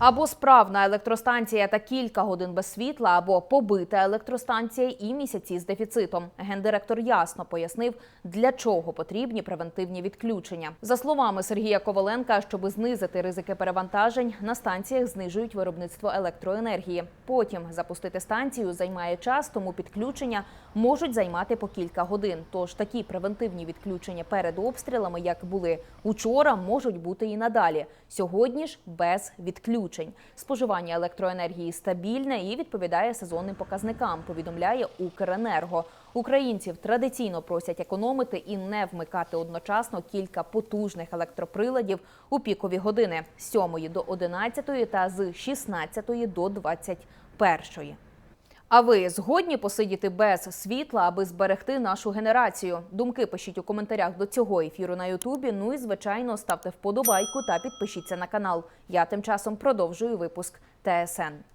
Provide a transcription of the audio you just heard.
Або справна електростанція та кілька годин без світла, або побита електростанція і місяці з дефіцитом. Гендиректор ясно пояснив, для чого потрібні превентивні відключення. За словами Сергія Коваленка, щоб знизити ризики перевантажень, на станціях знижують виробництво електроенергії. Потім запустити станцію займає час, тому підключення можуть займати по кілька годин. Тож такі превентивні відключення перед обстрілами, як були учора, можуть бути і надалі. Сьогодні ж без відключень. Споживання електроенергії стабільне і відповідає сезонним показникам. Повідомляє Укренерго. Українців традиційно просять економити і не вмикати одночасно кілька потужних електроприладів у пікові години з 7 до 11 та з 16 до 21. А ви згодні посидіти без світла, аби зберегти нашу генерацію? Думки пишіть у коментарях до цього ефіру на Ютубі. Ну і звичайно ставте вподобайку та підпишіться на канал. Я тим часом продовжую випуск ТСН.